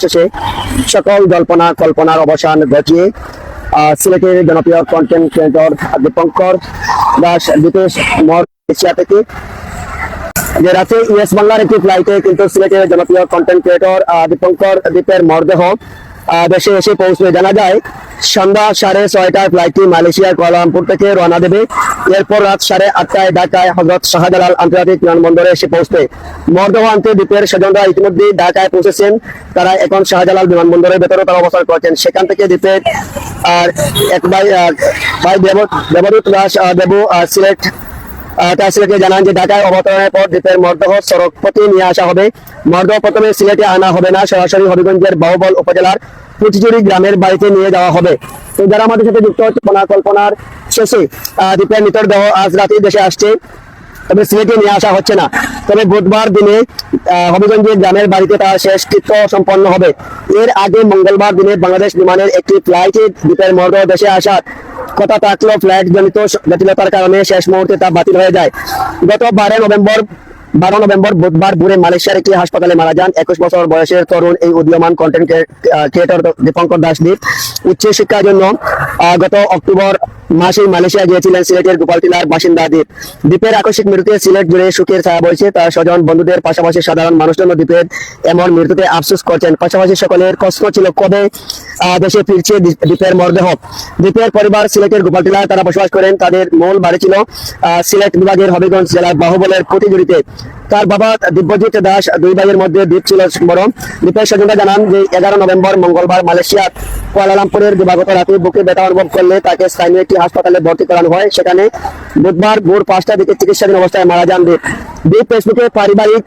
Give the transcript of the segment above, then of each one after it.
অবশেষে সকল জল্পনা, কল্পনার অবসান ঘটিয়ে সিলেটের জনপ্রিয় কন্টেন্ট ক্রিয়েটর দীপঙ্কর দাস, দীপেশ মর এশিয়া থেকে। যে রাতে ইয়েস বাংলার একটি ফ্লাইটে কিন্তু সিলেটের জনপ্রিয় কন্টেন্ট ক্রিয়েটর দীপঙ্কর, দীপের মরদেহ দেশে এসে পৌঁছবে। জানা যায় সন্ধ্যা সাড়ে ছয়টায় ফ্লাইটটি মালয়েশিয়ার কুয়ালালামপুর থেকে রওনা দেবে। এরপর রাত সাড়ে আটটায় ঢাকায় হজরত শাহজালাল আন্তর্জাতিক বিমানবন্দরে এসে পৌঁছবে। মরদেহ আনতে দ্বীপের স্বজনরা ইতিমধ্যে ঢাকায় পৌঁছেছেন। তারা এখন শাহজালাল বিমানবন্দরের ভেতরে তারা অবস্থান করছেন। সেখান থেকে দ্বীপের, আর এক ভাই ভাই দেব- দেবদূত দাস দেবু সিলেট তার সিলেটে জানান যে ঢাকায় অবতরণের পর দ্বীপের মরদেহ সড়ক পথে নিয়ে আসা হবে। মর্দহ প্রথমে সিলেটে আনা হবে না, সরাসরি হবিগঞ্জের বাহুবল উপজেলার পুচিচুরি গ্রামের বাড়িতে নিয়ে যাওয়া হবে। তো যারা আমাদের সাথে যুক্ত হচ্ছে কল্পনা কল্পনার শেষে দ্বীপের মৃতদেহ আজ রাতেই দেশে আসছে। তবে সিলেটে নিয়ে আসা হচ্ছে না। তবে বুধবার দিনে হবিগঞ্জের গ্রামের বাড়িতে তার শেষকৃত্য সম্পন্ন হবে। এর আগে মঙ্গলবার দিনে বাংলাদেশ বিমানের একটি ফ্লাইটে দ্বীপের মরদেহ দেশে আসার কথা থাকলেও ফ্লাইট জনিত জটিলতার কারণে শেষ মুহূর্তে তা বাতিল হয়ে যায়। গত বারো নভেম্বর বারো নভেম্বর বুধবার ভোরে মালয়েশিয়ার একটি হাসপাতালে মারা যান একুশ বছর বয়সের তরুণ এই উদীয়মান কন্টেন্ট ক্রিয়েটর দীপঙ্কর দাসদীপ উচ্চ শিক্ষার জন্য গত অক্টোবর মাসে মালয়েশিয়া গিয়েছিলেন সিলেটের গোপালটিলার বাসিন্দা দ্বীপ দ্বীপের আকস্মিক মৃত্যুতে সিলেট জুড়ে সুখের ছায়া বলছে তার স্বজন, বন্ধুদের পাশাপাশি সাধারণ মানুষজন দ্বীপের এমন মৃত্যুতে আফসোস করছেন। পাশাপাশি সকলের কষ্ট ছিল কবে? দেশে ফিরছে দ্বীপের মরদেহ। দ্বীপের পরিবার সিলেটের গোপালটিলায় তারা বসবাস করেন। তাদের মূল বাড়ি ছিল সিলেট বিভাগের হবিগঞ্জ জেলার বাহুবলের প্রতিজুড়িতে তার বাবা দিব্যজিৎ দাস দুই ভাইয়ের মধ্যে দ্বীপ ছিল বড়। দ্বীপের স্বজনরা জানান যে এগারো নভেম্বর মঙ্গলবার মালয়েশিয়ার কুয়ালালামপুরের দিবাগত রাতে বুকে ব্যথা অনুভব করলে তাকে স্থানীয় একটি হাসপাতালে ভর্তি করানো হয়। সেখানে বুধবার ভোর পাঁচটা দিকে চিকিৎসাধীন অবস্থায় মারা যান দ্বীপ। দ্বীপ ফেসবুকে পারিবারিক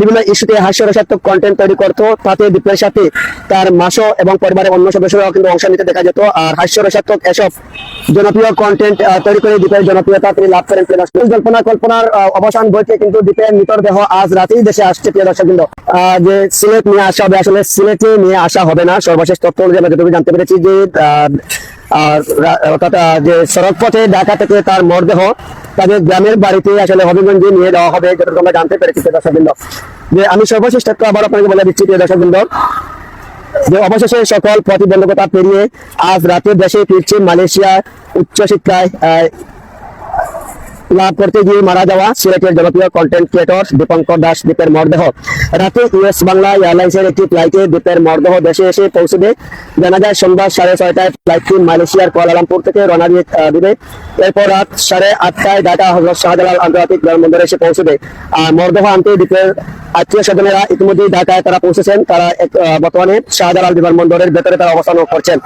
বিভিন্ন ইস্যুতে হাস্যরসাত্মক কন্টেন্ট তৈরি করতো তাতে দ্বীপের সাথে তার মাসো এবং পরিবারের অন্য সদস্যরাও কিন্তু অংশ নিতে দেখা যেত আর হাস্যরসাত্মক এসব জনপ্রিয় কন্টেন্ট তৈরি করে দ্বীপের জনপ্রিয়তা তিনি লাভ করেন প্রিয় দর্শক। কল্পনা কল্পনার অবসান বইতে কিন্তু দ্বীপের মৃতদেহ আজ রাতেই দেশে আসছে প্রিয় দর্শক। আহ, যে সিলেট নিয়ে আসা হবে আসলে সিলেটে নিয়ে আসা হবে না সর্বশেষ তথ্য অনুযায়ী যতটুকু জানতে পেরেছি যে আর অর্থাৎ যে সড়ক পথে ঢাকা থেকে তার মরদেহ তাদের গ্রামের বাড়িতে আসলে হবিগঞ্জে নিয়ে যাওয়া হবে যতটুকু আমরা জানতে পেরেছি দর্শকবৃন্দ। যে আমি সর্বশেষ তথ্য আবার আপনাকে বলে দিচ্ছি দর্শকবৃন্দ। যে অবশেষে সকল প্রতিবন্ধকতা পেরিয়ে আজ রাতে দেশে ফিরছে মালয়েশিয়া উচ্চশিক্ষায় লাভ করতে গিয়ে মারা যাওয়া সিলেটের জনপ্রিয় কন্টেন্ট ক্রিয়েটর দীপঙ্কর দাস দ্বীপের মরদেহ। রাতে ইউএস বাংলা এয়ারলাইন্সের একটি ফ্লাইটে দ্বীপের মরদেহ দেশে এসে পৌঁছবে। জানা যায় সন্ধ্যা সাড়ে ছয়টায় ফ্লাইটটি মালয়েশিয়ার কুয়ালালামপুর থেকে রওনা দিয়ে দিবে। এরপর রাত সাড়ে আটটায় ঢাকা হজরত শাহজালাল আন্তর্জাতিক বিমানবন্দরে এসে পৌঁছবে। আর মরদেহ আনতে দ্বীপের আত্মীয় স্বজনেরা ইতিমধ্যে ঢাকায় তারা পৌঁছেছেন। তারা বর্তমানে শাহজালাল বিমানবন্দরের ভেতরে তারা অবস্থান করছেন।